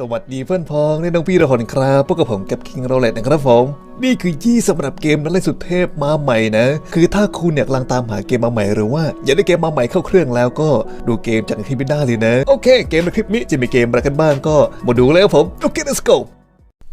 สวัสดีเพื่อนพ้องในน้องพี่ทุกคนครับพวกกับผมกับคิงโรเลตนะครับผม นี่คือยี่สำหรับเกมนั้นเลยสุดเทพมาใหม่นะ คือถ้าคุณเนี่ยกำลังตามหาเกมมาใหม่หรือว่าอยากได้เกมมาใหม่เข้าเครื่องแล้วก็ดูเกมจากคลิปนี้ได้เลยนะ โอเค เกมในคลิปนี้จะมีเกมอะไรกันบ้างก็มาดูเลยครับผม โอเค let's go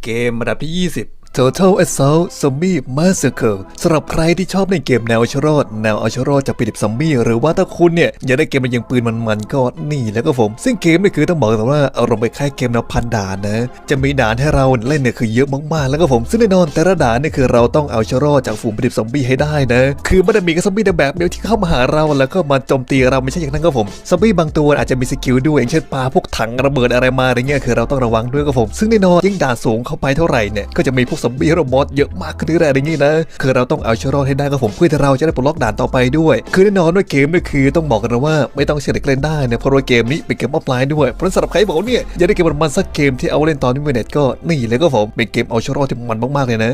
เกมระดับที่ 20 Total Assault Zombie Massacre สำหรับใครที่ชอบในเกมแนวอาชรอดแนวเอาชรอดจากปีดิบซอมบี้หรือว่าถ้าคุณเนี่ยอยากได้เกมมันยิงปืนมันๆก็นี่แล้วก็ผม ซึ่งเกมนี่คือต้องบอกแต่ว่าอารมณ์ไปคล้ายเกมแนวพันด่านนะ จะมีด่านให้เราเล่นเนี่ยคือเยอะมากๆ แล้วก็ผม ซึ่งแน่นอนแต่ละด่านเนี่ยคือเราต้องเอาชรอดจากฝูงปีดิบซอมบี้ให้ได้นะ คือไม่ได้มีแค่ซอมบี้ในแบบเดียวที่เข้ามาหาเราแล้วก็มาโจมตีเราไม่ใช่อย่างนั้นก็ผมซอมบี้บางตัวอาจจะมีสกิลด้วยอย่างเช่นปลาพวกถังระเบิดอะไรมาอะไรเงี้ยคือเราต้องระวังด้วยก็ผม ซึ่งแน่นอนยิ่งด่านสูงเข้าไปเท่าไหร่เนี่ยก็จะมีพวกซอมบี้โรบอทเยอะมากขึ้นเรื่อยๆอย่างนี้นะคือเราต้องเอาชรอดให้ได้ก็ผมเพื่อที่เราจะได้ปลดล็อกด่านต่อไปด้วย คือแน่นอนว่าเกมนี่คือต้องบอกกันนะว่าไม่ต้องเชื่อเด็กเล่นได้นะเพราะว่าเกมนี้เป็นเกมออฟไลน์ด้วยเพราะนั้นสำหรับใครบอกเนี่ยอยากได้เกมมันสักเกมที่เอาเล่นตอนนี้เน็ตก็นี่เลยก็ผมเป็นเกมเอาชรอดที่มันมากๆเลยนะ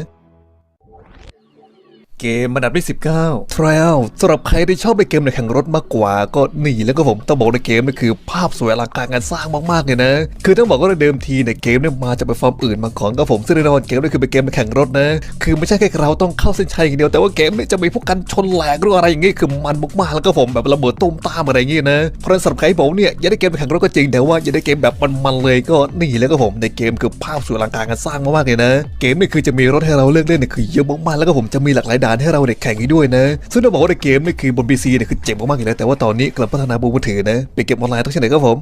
เกมอันดับที่19 Trial สำหรับใครที่ชอบในเกมในแข่งรถมากกว่า ก็นี่แล้วก็ผมต้องบอกในเกมนี่คือภาพสวยอลังการงานสร้างมากๆเลยนะ คือต้องบอกว่าในเดิมทีในเกมเนี่ยมาจากแพลตฟอร์มอื่นมาก่อนก็ผมซึ่งแน่นอนเกมนี่คือเป็นเกมในแข่งรถนะ คือไม่ใช่แค่เราต้องเข้าเส้นชัยอย่างเดียวแต่ว่าเกมนี่จะมีพวกกันชนแหลกหรืออะไรอย่างงี้คือมันมากๆแล้วก็ผมแบบระเบิดตุ้มตามอะไรอย่างงี้นะเพราะฉะนั้นสำหรับใครที่บอกเนี่ยอยากได้เกมในแข่งรถก็จริงแต่ว่าอยากได้เกมแบบมันๆเลยก็นี่แล้วก็ผมในเกมคือภาพสวยอลังการงานสร้างมากๆเลยนะ เกมนี่คือจะมีรถให้เราเลือกเล่นเนี่ยคือเยอะมากๆแล้วก็ผมจะมีหลากหลายดานให้เราเนี่ยแข่งอีกด้วยนะ ซึ่งต้องบอกว่าในเกมนี่คือบน PC เนี่ยคือเจ๋งมากๆอยู่แล้วแต่ว่าตอนนี้กำลังพัฒนาบนมือถือนะเป็นเกมออนไลน์ต้องใช่ไหนครับผม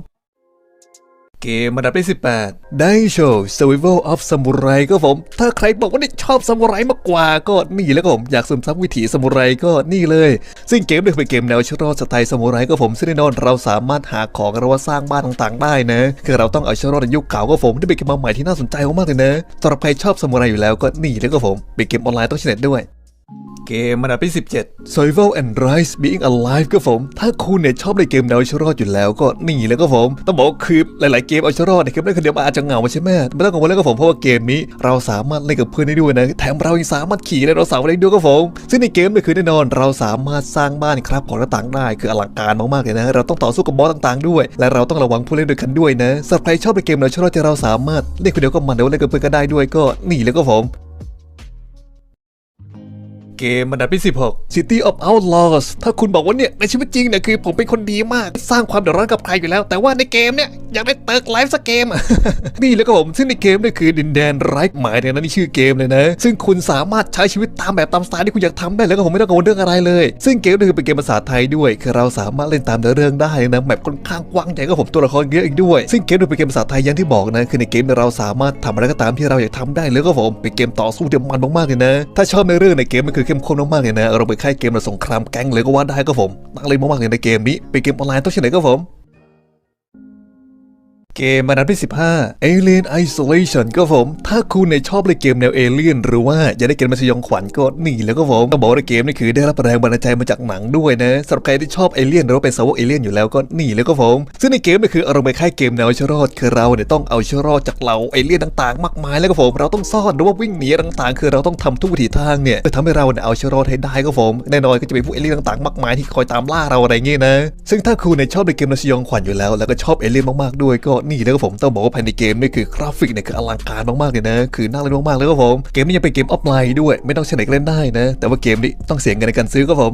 เกมอันดับที่18ได้โชว์ Survival of Samurai ก็ผม ถ้าใครบอกว่านี่ชอบซามูไรมากกว่าก็นี่แล้วก็ผม อยากซึมซับวิถีซามูไรก็นี่เลย ซึ่งเกมเนี่ยเป็นเกมแนวชรอดสไตล์ซามูไรก็ผมซึ่งแน่นอนเราสามารถหาของหรือว่าสร้างบ้านต่างๆ ได้นะ คือเราต้องเอาชรอดในยุคเก่าก็ผมที่เป็นเกมใหม่ที่น่าสนใจมากๆเลยนะสำหรับใครชอบซามูไรอยู่แล้วก็นี่แล้วก็ผมเป็นเกมออนไลน์ต้องชน็ตด้วย เกมอันดับที่17 Survival and Rise Being Alive ก็ผม ถ้าคุณเนี่ยชอบในเกมแนวเอาชรอดอยู่แล้วก็นี่แล้วก็ผม ต้องบอกว่าคือหลายๆเกมเอาชรอดเนี่ยเกมเล่นคนเดียวมันอาจจะเหงาใช่ไหมไม่ต้องกังวลเลยก็ผมเพราะว่าเกมนี้เราสามารถเล่นกับเพื่อนได้ด้วยนะ แถมเรายังสามารถขี่ไดโนเสาร์ได้ด้วยก็ผม ซึ่งในเกมเนี่ยคือแน่นอนเราสามารถสร้างบ้านครับของต่างๆได้คืออลังการมากๆเลยนะ เราต้องต่อสู้กับบอสต่างๆ ด้วย และเราต้องระวังผู้เล่นด้วยกันด้วยนะสำหรับใครชอบในเกมแนวชรอดที่เราสามารถเล่นคนเดียวก็มันหรือว่าเล่นกับเพื่อนก็ได้ด้วยก็นี่แล้วก็ผม เกมอันดับที่16 City of Outlaws ถ้าคุณบอกว่าเนี่ย ในชีวิตจริงเนี่ยคือผมเป็นคนดีมาก สร้างความเดือดร้อนกับใครอยู่แล้ว แต่ว่าในเกมเนี่ย อยากได้เติร์กไลฟ์สักเกม นี่แล้วก็ผม ซึ่งในเกมเนี่ยคือดินแดนไร้หมายเนี่ยนะนี่ชื่อเกมเลยนะ ซึ่งคุณสามารถใช้ชีวิตตามแบบตามสไตล์ที่คุณอยากทำได้แล้วก็ผมไม่ต้องกังวลเรื่องอะไรเลย ซึ่งเกมเนี่ยคือเป็นเกมภาษาไทยด้วย คือเราสามารถเล่นตามเนื้อเรื่องได้นะแมปค่อนข้างกว้างใหญ่ก็ผมตัวละครเยอะอีกด้วย ซึ่งเกมเนี่ยเป็นเกมภาษาไทยอย่างที่บอกนะคือในเกมเนี่ยเราสามารถทำอะไรก็ตามที่เราอยากทำได้เลยก็ผมเป็นเกมต่อสู้ที่มันมากๆเลยนะ ถ้าชอบในเรื่องในเกมมันคือเข้มข้นมากๆเลยนะเราไปค่ายเกมระสงครามแก๊งเลยก็ว่าได้ก็ผมตั้งเลยมากๆเลยในเกมนี้เป็นเกมออนไลน์ต้องใช่ไหนก็ผม เกมอันดับที่ 15 Alien Isolation ก็ผม ถ้าคุณเนี่ยชอบเล่นเกมแนวเอเลี่ยนหรือว่าอยากได้เกมมาสยองขวัญก็นี่แล้วก็ผมต้องบอกว่าเกมนี่คือได้รับแรงบันดาลใจมาจากหนังด้วยนะสำหรับใครที่ชอบเอเลี่ยนหรือว่าเป็นสาวกเอเลี่ยนอยู่แล้วก็นี่แล้วก็ผม ซึ่งในเกมนี่คืออารมณ์คล้ายเกมแนวชรอดคือเราเนี่ยต้องเอาชรอดจากเหล่าเอเลี่ยนต่างๆ มากมายแล้วก็ผม เราต้องซ่อนหรือว่าวิ่งหนีต่างๆ คือเราต้องทำทุกวิถีทางเนี่ยเพื่อทำให้เราเนี่ยเอาชรอดให้ได้ก็ผมแน่นอนก็จะมีพวกเอเลี่ยนต่างๆมากมายที่คอยตามล่าเราอะไรเงี้ยนะ ซึ่งถ้าคุณเนี่ยชอบในเกมแนวสยองขวัญอยู่แล้วแล้วก็ชอบเอเลี่ยนมากๆด้วยก็นี่แล้วก็ผมต้องบอกว่าภายในเกมนี่คือกราฟิกเนี่ยคืออลังการมากๆเลยนะ คือน่าเล่นมากๆเล้วก็ผม เกมนี้ยังเป็นเกมออฟไลน์ด้วยไม่ต้องใช้เน็ตเล่นได้นะ แต่ว่าเกมนี้ต้องเสียเงินในการซื้อก็ผม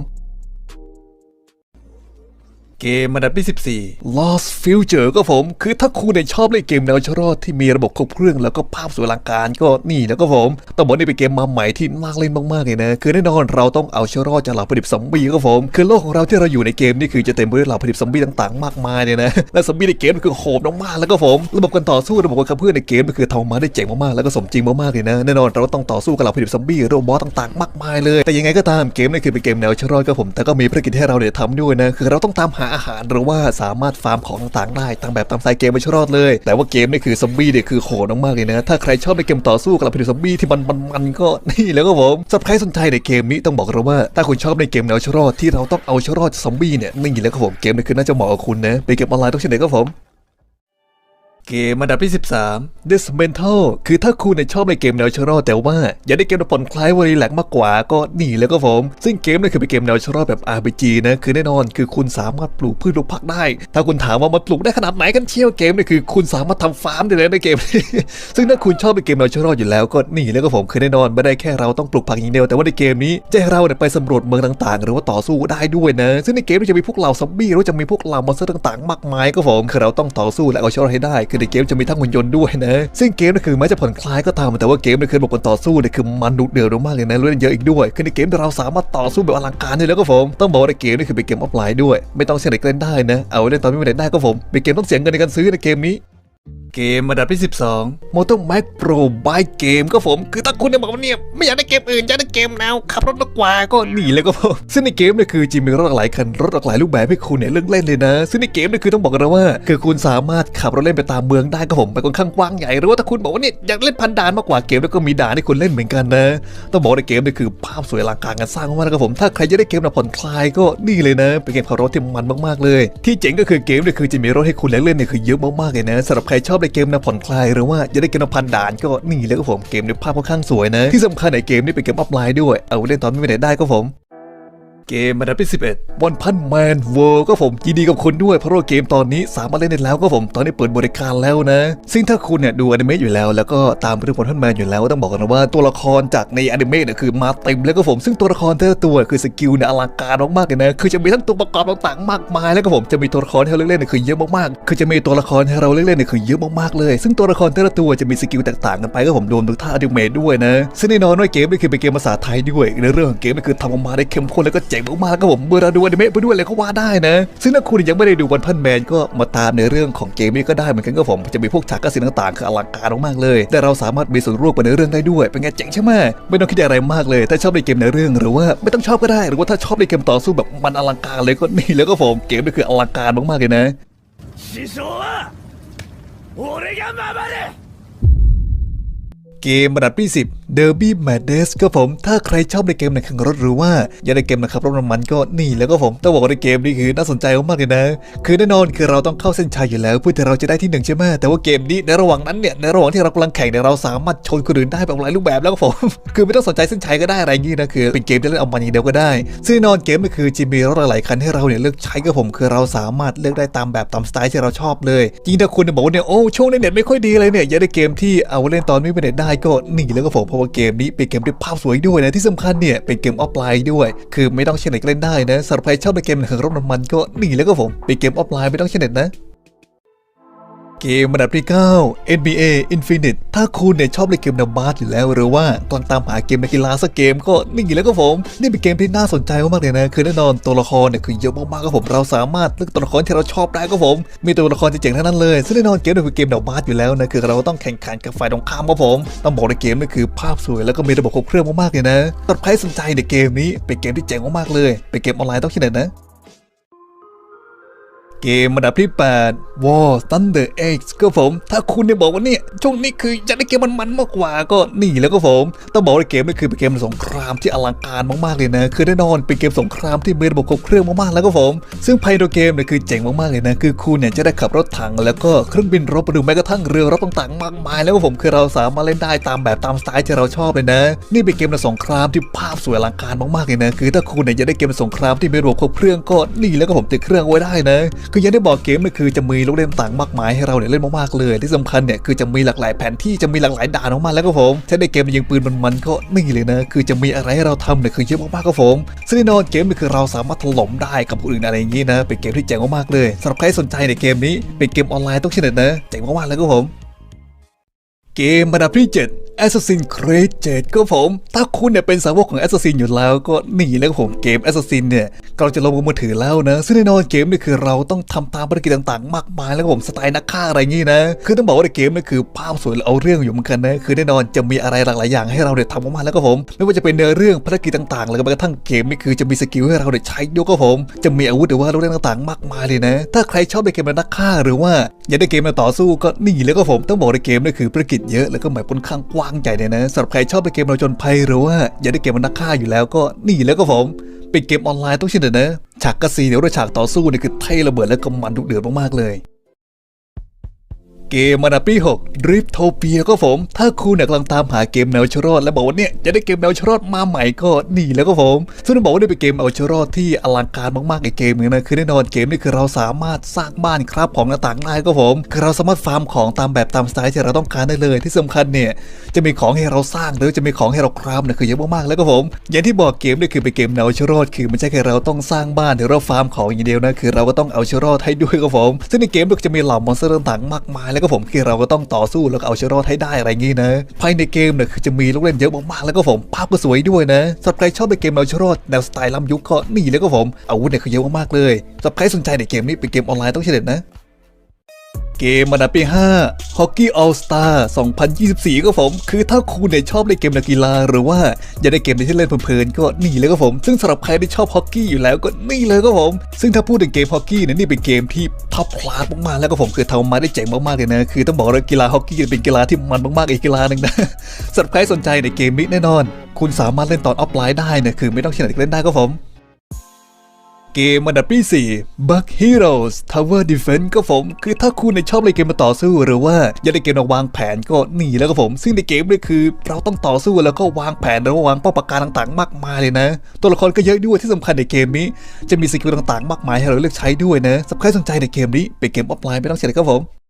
เกมอันดับที่ 14 Lost Future ก็ผม คือถ้าคุณเนี่ยชอบเล่นเกมแนวชรอดที่มีระบบครบเครื่องแล้วก็ภาพสวยอลังการก็นี่แล้วก็ผมต้องบอกนี่เป็นเกมมาใหม่ที่น่าเล่นมากๆเลยนะ คือแน่นอนเราต้องเอาชรอดจากเหล่าผลิตซอมบี้ก็ผม คือโลกของเราที่เราอยู่ในเกมนี่คือจะเต็มไปด้วยเหล่าผลิตซอมบี้ต่างๆ มากมายเลยนะ และซอมบี้ในเกมนี่คือโหดมากๆแล้วก็ผม ระบบการต่อสู้ระบบการขับเคลื่อนในเกมนี่คือทำมาได้เจ๋งมากๆแล้วก็สมจริงมากๆเลยนะแน่นอนเราต้องต่อสู้กับเหล่าผลิตซอมบี้รว่าบอสต่างๆ มากมายเลย แต่ยังไงก็ตามเกมนี่คือเป็นเกมแนวชรอดก็ผม แต่ก็มีภารกิจให้เราเนี่ยทำด้วยนะคือเราต้องตามหาอาหารหรือว่าสามารถฟาร์มของต่างๆได้ตามแบบตามสไตล์เกมไม่ชรอดเลย แต่ว่าเกมนี่คือซอมบี้เนี่ยคือโหดมากๆเลยนะ ถ้าใครชอบในเกมต่อสู้กับผลิตซอมบี้ที่มันมันๆก็นี่แล้วก็ผมสำหรับใครสนใจในเกมนี้ต้องบอกเลยว่า ถ้าคุณชอบในเกมแนวชรอดที่เราต้องเอาชรอดซอมบี้เนี่ยนี่แล้วก็ผมเกมนี้คือน่าจะเหมาะกับคุณนะเป็นเกมออนไลน์ต้องใช่ไหนก็ผม เกมอันดับที่ 13 Dismental คือถ้าคุณเนี่ยชอบในเกมแนวชโรแต่ว่า อยากได้เกมแบบผ่อนคลายวอรีแลกมากกว่าก็นี่แล้วก็ผม ซึ่งเกมเนี่ยคือเป็นเกมแนวชโรแบบ RPG นะคือแน่นอนคือคุณสามารถปลูกพืชปลูกผักได้ ถ้าคุณถามว่ามันปลูกได้ขนาดไหนกันเชี่ยวเกมเนี่ยคือคุณสามารถทำฟาร์มได้เลยในเกมซึ่งถ้าคุณชอบในเกมแนวชรออยู่แล้วก็นี่แล้วก็ผมคือแน่นอนไม่ได้แค่เราต้องปลูกผักอย่างเดียวแต่ว่าในเกมนี้จะให้เราเนี่ยไปสำรวจเมืองต่างๆ หรือว่าต่อสู้ได้ด้วยนะ ซึ่งในเกมนี้จะมีพวกเหล่าซอมบี้หรือจะมีพวกเหล่ามอนสเตอร์ต่าง ๆ มากมายก็ผมคือเราต้องต่อสู้และเอาชนะให้ได้คือในเกมจะมีทั้งหุ่นยนต์ด้วยนะ ซึ่งเกมนี่คือแม้จะผ่อนคลายก็ตามแต่ว่าเกมนี่คือระบบการต่อสู้เนี่ยคือมันดุเดือดมากเลยนะเล่นเยอะอีกด้วยคือในเกมเราสามารถต่อสู้แบบอลังการได้แล้วก็ผมต้องบอกว่าในเกมนี่คือเป็นเกมออฟไลน์ด้วย ไม่ต้องเสียเด็กเล่นได้นะเอาไว้เล่นตอนไม่มีเน็ตได้ก็ผมเป็นเกมต้องเสียเงินในการซื้อในเกมนี้ เกมอันดับที่ 12 Motor Max Pro by Game ก็ผมคือถ้าคุณเนี่ยบอกว่าเนี่ยไม่อยากได้เกมอื่นอยากได้เกมแนวขับรถมากกว่าก็หนีเลยก็ผมซึ่งในเกมเนี่ยคือจริงมีรถหลายคันรถหลากหลายรูปแบบให้คุณเนี่ยเลือกเล่นเลยนะ ซึ่งในเกมเนี่ยคือต้องบอกกันะว่า คือคุณสามารถขับรถเล่นไปตามเมืองได้ก็ผมไปค่อนข้างกว้างใหญ่หรือว่าถ้าคุณบอกว่าเนี่ยอยากเล่นพันด่านมากกว่าเกมแล้วก็มีด่านให้คุณเล่นเหมือนกันนะต้องบอกในเกมเนี่ยคือภาพสวยลังการงานสร้างมากนะครับผมถ้าใครจะได้เกมแบบผ่อนคลายก็นี่เลยนะเป็นเกมขับรถที่มันมากๆเลย ที่เจ๋งก็คือเกมเนี่ยคือจะมีรถให้คุณเล่นเนี่ยคือเยอะมากๆเลยนะสำหรับใครชอบในเกมแนวผ่อนคลายหรือว่าจะได้เกมแนวพันด่านก็นี่เลยครับผมเกมในภาพค่อนข้างสวยนะที่สำคัญในเกมนี่เป็นเกมออฟไลน์ด้วยเอาเล่นตอนไม่มีเน็ตได้ก็ผม เกมอันดับที่11 One Punch Man World ก็ผมยินดีกับคุณด้วย เพราะว่าเกมตอนนี้สามารถเล่นได้แล้วก็ผมตอนนี้เปิดบริการแล้วนะ ซึ่งถ้าคุณเนี่ยดูอนิเมะอยู่แล้ว แล้วก็ตามเรื่อง One Punch Man อยู่แล้วต้องบอกกันนะว่าตัวละครจากในอนิเมะเนี่ยคือมาเต็มแล้วก็ผมซึ่งตัวละครแต่ละตัวคือสกิลเนี่ยอลังการมากๆเลยนะคือจะมีทั้งตัวประกอบต่างๆมากมายแล้วก็ผมจะมีตัวละครให้เราเล่นเนี่ยคือเยอะมากๆคือจะมีตัวละครให้เราเล่นเนี่ยคือเยอะมากๆเลย ซึ่งตัวละครแต่ละตัวจะมีสกิลแตกต่างกันไปก็ผมรวมถึงท่าอนิเมะด้วยนะซึ่งแน่นอนว่าเกมนี่คือเป็นเกมภาษาไทยด้วยในเรื่องของเกมนี่คือทำออกมาได้เข้มข้นแล้วก็เจ๋งมากๆครับผมเบอร์เราดูอนิเมะไปด้วยเลยก็ว่าได้นะ ซึ่งถ้าคุณยังไม่ได้ดูวันพันแมนก็มาตามในเรื่องของเกมนี้ก็ได้เหมือนกันก็ผมจะมีพวกฉากกระสินต่างๆคืออลังการมากๆเลย แต่เราสามารถมีส่วนร่วมไปในเรื่องได้ด้วย เป็นไงเจ๋งใช่ไหมไม่ต้องคิดอะไรมากเลย ถ้าชอบในเกมในเรื่องหรือว่าไม่ต้องชอบก็ได้ หรือว่าถ้าชอบในเกมต่อสู้แบบมันอลังการเลยก็นี่แล้วก็ผมเกมนี้คืออลังการมากๆเลยนะเกมระดับที่สิบ เกมระดับที่10 Derby Madness ก็ผม ถ้าใครชอบในเกมในแข่งรถหรือว่าอยากได้เกมนะครับรถน้ำมันก็นี่แล้วก็ผม ต้องบอกว่าในเกมนี้คือน่าสนใจมากเลยนะ คือแน่นอนคือเราต้องเข้าเส้นชัยอยู่แล้วเพื่อที่เราจะได้ที่หนึ่งใช่ไหมแต่ว่าเกมนี้ในระหว่างนั้นเนี่ยในระหว่างที่เรากำลังแข่งเนี่ยเราสามารถชนคนอื่นได้แบบหลายรูปแบบแล้วก็ผม คือไม่ต้องสนใจเส้นชัยก็ได้อะไรอย่างงี้นะคือเป็นเกมที่เล่นเอามันอย่างเดียวก็ได้ ซึ่งแน่นอนเกมก็คือจะมีรถหลายคันให้เราเนี่ยเลือกใช้ก็ผมคือเราสามารถเลือกได้ตามแบบตามสไตล์ที่เราชอบเลยจริงถ้าคุณบอกว่าเนี่ยโอ้ช่วงนี้เน็ตไม่ค่อยดีเลยเนี่ยอยากได้เกมที่เอาเล่นตอนไม่มีเน็ตได้ก็นี่แล้วก็ผมเพราะว่าเกมนี้เป็นเกมที่ภาพสวยด้วยนะที่สำคัญเนี่ยเป็นเกมออฟไลน์ด้วย คือไม่ต้องใช้เน็ตเล่นได้นะสำหรับใครชอบในเกมแข่งรถน้ำมันก็นี่แล้วก็ผมเป็นเกมออฟไลน์ไม่ต้องใช้เน็ตนะ เกมอันดับที่ 9 NBA Infinite ถ้าคุณเนี่ยชอบเล่นเกมแนวบาสอยู่แล้วหรือว่ากำลังตามหาเกมในกีฬาสักเกมก็นี่แล้วก็ผม นี่เป็นเกมที่น่าสนใจมากๆเลยนะคือแน่นอนตัวละครเนี่ยคือเยอะมากๆก็ผมเราสามารถเลือกตัวละครที่เราชอบได้ก็ผม มีตัวละครที่เจ๋งทั้งนั้นเลยซึ่งแน่นอนเกมเนี่ยคือเกมแนวบาสอยู่แล้วนะคือเราต้องแข่งขันกับฝ่ายตรงข้ามก็ผมต้องบอกในเกมนี่คือภาพสวยแล้วก็มีระบบครบเครื่องมากๆเลยนะตัดใครสนใจในเกมนี้เป็นเกมที่เจ๋งมากๆเลยเป็นเกมออนไลน์ต้องที่ไหนนะ เกมอันดับที่ 8 War Thunder X ก็ผม ถ้าคุณเนี่ยบอกว่าเนี่ยช่วงนี้คืออยากได้เกมมันๆมากกว่าก็นี่แล้วก็ผม ต้องบอกว่าเกมนี้คือเป็นเกมสงครามที่อลังการมากๆเลยนะ คือแน่นอนเป็นเกมสงครามที่มีระบบครบเครื่องมากๆแล้วก็ผม ซึ่งภายในเกมเนี่ยคือเจ๋งมากๆเลยนะ คือคุณเนี่ยจะได้ขับรถถัง แล้วก็เครื่องบินรบหรือแม้กระทั่งเรือรบต่างๆ มากมาย แล้วก็ผมคือเราสามารถเล่นได้ตามแบบตามสไตล์ที่เราชอบเลยนะ นี่เป็นเกมสงครามที่ภาพสวยอลังการมากๆเลยนะ คือถ้าคุณเนี่ยอยากได้เกมสงครามที่มีระบบครบเครื่องก็นี่แล้วก็ผมติดเครื่องไว้ได้นะคืออยังได้บอกเกมเนี่ยคือจะมีลูกเล่นต่างมากมายให้เราเนี่ยเล่นมากๆเลย ที่สำคัญเนี่ยคือจะมีหลากหลายแผนที่จะมีหลากหลายด่านออกมาแล้วก็ผมถ้าได้เกมยิงปืนมันๆก็นี่เลยนะคือจะมีอะไรให้เราทำเนี่ยคือเยอะมากๆก็ผมซึ่งแน่นอนเกมเนี่ยคือเราสามารถถล่มได้กับคนอื่นอะไรอย่างนี้นะเป็นเกมที่เจ๋งมากๆเลยสำหรับใครสนใจในเกมนี้เป็นเกมออนไลน์ต้องเช่นนะเจ๋งมากๆแล้วก็ผม เกมอันดับที่ 7 Assassin's Creed 7ก็ผม ถ้าคุณเนี่ยเป็นสาวกของ Assassin อยู่แล้วก็หนีแล้วก็ผมเกม Assassin เนี่ยเราจะลงบนมือถือแล้วนะ ซึ่งแน่นอนเกมนี่คือเราต้องทำตามภารกิจต่างๆ มากมายแล้วก็ผมสไตล์นักฆ่าอะไรงี้นะ คือต้องบอกว่าในเกมนี่คือภาพสวยและเอาเรื่องอยู่เหมือนกันนะ คือแน่นอนจะมีอะไรหลากหลายอย่างให้เราเนี่ยทำออกมาแล้วก็ผม ไม่ว่าจะเป็นเนื้อเรื่องภารกิจต่างๆ แล้วก็แม้กระทั่งเกมนี่คือจะมีสกิลให้เราเนี่ยใช้ด้วยก็ผม จะมีอาวุธหรือว่าลูกเล่นต่างๆ มากมายเลยนะ ถ้าใครชอบในเกมนักฆ่าหรือว่าอยากได้เกมมาต่อสู้ก็นี่แล้วก็ผมต้องบอกในเกมนี่คือภารกิจเยอะแล้วก็หมายค่อนข้างกว้างใหญ่เลยนะสำหรับใครชอบในเกมเราจนภัยหรือว่าอยากได้เกมมันนักฆ่าอยู่แล้วก็นี่แล้วก็ผมเป็นเกมออนไลน์ต้องเช่นเดียนะฉากกระสีเดี๋ยว่าฉากต่อสู้เนี่ยคือเท่ระเบิดและก็มันดุเดือดมากๆเลย เกมมานาปี6 r i p t o p i a ก็ผม ถ้าคุณเนี่ยกำลังตามหาเกมแนวชรอดและบอกว่าเนี่ยจะได้เกมแนวชรอดมาใหม่ก็นี่แล้วก็ผม ซึ่งต้องบอกว่านี่เป็นเกมแนวชรอดที่อลังการมากๆอีกเกมนึงนะคือแน่นอนเกมนี้คือเราสามารถสร้างบ้านครับของต่างๆได้ก็ผมคือเราสามารถฟาร์มของตามแบบตามสไตล์ที่เราต้องการได้เลยที่สำคัญเนี่ยจะมีของให้เราสร้างหรือจะมีของให้เราคราฟเนี่ยคือเยอะมากๆแล้วก็ผม อย่างที่บอกเกมนี่คือเป็นเกมแนวชรอดคือไม่ใช่แค่เราต้องสร้างบ้านหรือเราฟาร์มของอย่างเดียวนะคือเราก็ต้องเอาชรอดให้ด้วยครับผม ซึ่งในเกมก็จะมีเหล่ามอนสเตอร์ต่างๆมากมายแล้วก็ผมคือเราก็ต้องต่อสู้แล้วก็เอาชรอดให้ได้อะไรอย่างงี้นะ ภายในเกมเนี่ยคือจะมีลูกเล่นเยอะมากๆแล้วก็ผมภาพก็สวยด้วยนะสำหรับใครชอบในเกมแนวชรอดแนวสไตล์ล้ำยุคก็นี่แล้วก็ผมอาวุธเนี่ยคือเยอะมากๆเลยสำหรับใครสนใจในเกมนี้เป็นเกมออนไลน์ต้องเฉลยนะ เกมมันปี5 Hockey All Star 2024 ก็ผม คือถ้าคุณเนี่ยชอบเล่นเกมนักกีฬา หรือว่าอยากได้เกมที่เล่นเพลินๆก็นี่เลยก็ผม ซึ่งสำหรับใครที่ชอบฮอกกี้อยู่แล้วก็นี่เลยก็ผม ซึ่งถ้าพูดถึงเกมฮอกกี้เนี่ยนี่เป็นเกมที่ท็อปคลาสมากๆแล้วก็ผมคือทำมาได้เจ๋งมากๆเลยนะคือต้องบอกเลยกีฬาฮอกกี้เป็นกีฬาที่มันมากๆอีกกีฬาหนึ่งนะสำหรับใครสนใจในเกมนี้แน่นอน คุณสามารถเล่นตอนออฟไลน์ได้นะคือไม่ต้องเฉลยเล่นได้ก็ผม เกมอันดับที่ 4 Bug Heroes Tower Defense ก็ผม คือถ้าคุณในชอบเล่นเกมมาต่อสู้ หรือว่าอยากเล่นเกมมาวางแผนก็นี่แล้วก็ผม ซึ่งในเกมนี่คือ เราต้องต่อสู้แล้วก็วางแผนแล้วก็วางเป้าประการต่างๆ มากมายเลยนะ ตัวละครก็เยอะด้วยที่สำคัญในเกมนี้ จะมีสกิลต่างๆ มากมายให้เราเลือกใช้ด้วยนะสำหรับใครสนใจในเกมนี้เป็นเกมออฟไลน์ไม่ต้องเสียเลยครับผม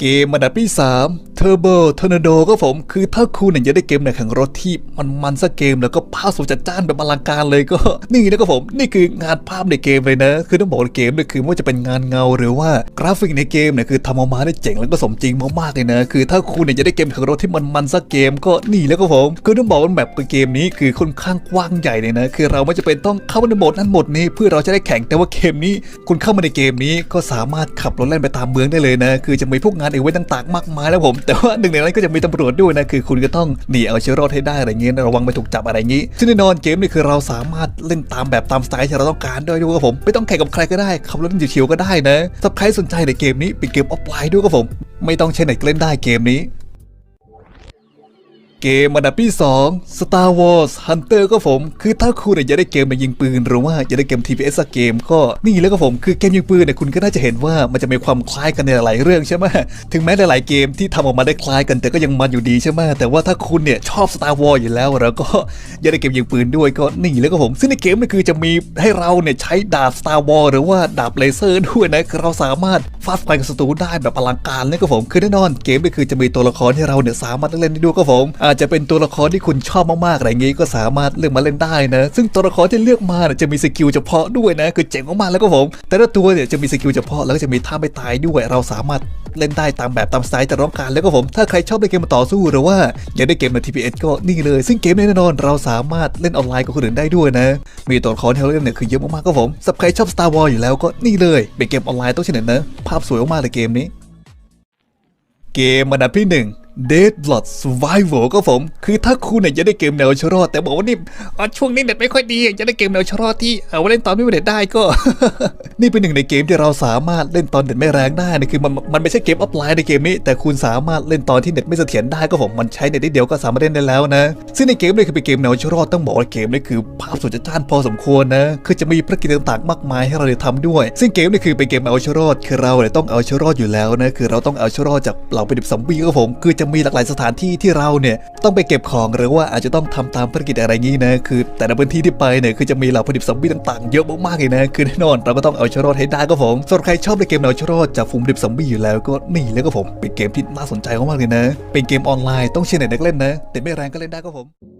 เกมอันดับที่3 Turbo Tornado ก็ผม คือถ้าคุณเนี่ยอยากได้เกมในแข่งรถที่มันมันสักเกมแล้วก็ภาพสวยจัดจ้านแบบอลังการเลยก็ นี่นะครับผม นี่คืองานภาพในเกมเลยนะ คือต้องบอกเกมเนี่ยคือไม่ว่าจะเป็นงานเงาหรือว่ากราฟิกในเกมเนี่ยคือทำออกมาได้เจ๋งแล้วก็สมจริงมากๆเลยนะ คือถ้าคุณเนี่ยอยากได้เกมแข่งรถที่มันมันสักเกมก็นี่แล้วก็ผม คือต้องบอกว่าแบบเกมนี้คือค่อนข้างกว้างใหญ่เลยนะ คือเราไม่จะเป็นต้องเข้ามาในโหมดนั้นโหมดนี้เพื่อเราจะได้แข่งแต่ว่าเกมนี้ คุณเข้ามาในเกมนี้ก็สามารถขับรถเล่นไปตามเมืองได้เลยนะ คือจะมีพวกงานอีเวนต์ต่างๆมากมายแล้วผม แต่ว่าหนึ่งในนั้นก็จะมีตำรวจด้วยนะคือคุณก็ต้องหนีเอาเชื้อโรคให้ได้อะไรเงี้ยระวังไปถูกจับอะไรงี้ซึ่งแน่นอนเกมนี่คือเราสามารถเล่นตามแบบตามสไตล์ที่เราต้องการด้วยด้วยครับผมไม่ต้องแข่งกับใครก็ได้ขับรถเล่นชิวๆก็ได้นะสับใครสนใจในเกมนี้เป็นเกมออฟไลน์ด้วยครับผม ไม่ต้องใช้เน็ตก็เล่นได้เกมนี้ เกมอันดับที่ 2 Star Wars Hunter ก็ผม คือถ้าคุณอยากได้เกมมายิงปืน หรือว่าอยากได้เกม TPS สักเกมก็นี่แล้วก็ผมคือเกมยิงปืนเนี่ยคุณก็น่าจะเห็นว่ามันจะมีความคล้ายกันในหลายเรื่องใช่ไหมถึงแม้หลายๆเกมที่ทำออกมาได้คล้ายกันแต่ก็ยังมันอยู่ดีใช่ไหมแต่ว่าถ้าคุณเนี่ยชอบ Star Wars อยู่แล้วแล้วก็อยากได้เกมยิงปืนด้วยก็นี่แล้วก็ผม ซึ่งในเกมนี่คือจะมีให้เราเนี่ยใช้ดาบ Star Wars หรือว่าดาบเลเซอร์ด้วยนะคือเราสามารถฟาดฟันกับศัตรูได้แบบอลังการเลยก็ผมคือแน่นอนเกมนี่คือจะมีตัวละครที่เราเนี่ยสามารถเล่นได้ด้วยก็ผมอาจจะเป็นตัวละครที่คุณชอบมากๆอะไรอย่างงี้ก็สามารถเลือกมาเล่นได้นะ ซึ่งตัวละครที่เลือกมาจะมีสกิลเฉพาะด้วยนะ คือเจ๋งมากๆแล้วก็ผม แต่ละตัวเนี่ยจะมีสกิลเฉพาะแล้วก็จะมีท่าไม่ตายด้วย เราสามารถเล่นได้ตามแบบตามสไตล์แต่ต้องการแล้วก็ผม ถ้าใครชอบเล่นเกมมาต่อสู้หรือว่าอยากได้เกมใน TPS ก็นี่เลย ซึ่งเกมแน่นอน เราสามารถเล่นออนไลน์กับคนอื่นได้ด้วยนะ มีตัวละครที่เราเล่นเนี่ยคือเยอะมากๆก็ผมสำหรับใครชอบ Star Wars อยู่แล้วก็นี่เลยเป็นเกมออนไลน์ต้องเช่นนั้นนะภาพสวยมากๆเลยเกมนี้ เกมอันดับที่ 1 Dead Blood Survival ก็ผม คือถ้าคุณเนี่ยจะได้เกมแนวชรอดแต่บอกว่านี่อช่วงนี้เน็ตไม่ค่อยดีจะได้เกมแนวชรอดที่เอาไว้เล่นตอนไม่มีเน็ตได้ก็ นี่เป็นหนึ่งในเกมที่เราสามารถเล่นตอนเน็ตไม่แรงได้นะคือมันมันไม่ใช่เกมออฟไลน์ในเกมนี้ แต่คุณสามารถเล่นตอนที่เน็ตไม่เสถียรได้ก็ผมมันใช้เน็ตนิดเดียวก็สามารถเล่นได้แล้วนะ ซึ่งในเกมนี้คือเป็นเกมแนวชรอดต้องบอกว่าเกมนี้คือภาพสวยจัดจ้านพอสมควรนะคือจะมีภารกิจต่างๆมากมายให้เราได้ทำด้วย ซึ่งเกมนี้คือเป็นเกมเอาชรอดคือเราเนี่ยต้องเอาชรอดอยู่แล้วนะคือเราต้องเอาชรอดจากเหล่าเป็นดิบซอมบี้ก็ผมคือจะมีหลากหลายสถานที่ที่เราเนี่ยต้องไปเก็บของหรือว่าอาจจะต้องทำตามภารกิจอะไรงี้นะคือ แต่ละพื้นที่ที่ไปเนี่ยคือจะมีเหล่าผลิตซอมบี้ต่างๆเยอะมากๆเลยนะคือแน่นอนเราก็ต้องเอาชรอดให้ได้ก็ผมส่วนใครชอบในเกมเอาชรอดจากฝูงผลิตซอมบี้อยู่แล้วก็นี่แล้วก็ผมเป็นเกมที่น่าสนใจมากๆเลยนะ เป็นเกมออนไลน์ต้องเชียร์เน็ตเล่นนะ แต่ไม่แรงก็เล่นได้ก็ผม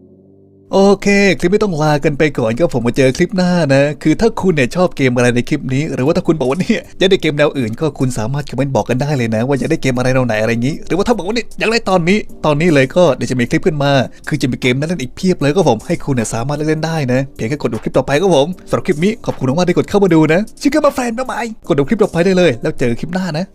โอเค คลิปไม่ต้องลากันไปก่อนก็ผมมาเจอคลิปหน้านะ คือถ้าคุณเนี่ยชอบเกมอะไรในคลิปนี้ หรือว่าถ้าคุณบอกว่าเนี่ยอยากได้เกมแนวอื่นก็คุณสามารถคอมเมนต์บอกกันได้เลยนะ ว่าอยากได้เกมอะไรแนวไหนอะไรอย่างนี้ หรือว่าถ้าบอกว่าเนี่ยอยากได้ตอนนี้ ตอนนี้เลยก็เดี๋ยวจะมีคลิปขึ้นมา คือจะมีเกมนั้นเล่นอีกเพียบเลยก็ผมให้คุณเนี่ยสามารถเล่นได้นะ เพียงแค่กดดูคลิปต่อไปก็ผมสำหรับคลิปนี้ขอบคุณมากที่กดเข้ามาดูนะชิคกี้พายแฟนบ๊ายบายกดดูคลิปต่อไปได้เลย แล้วเจอคลิปหน้านะ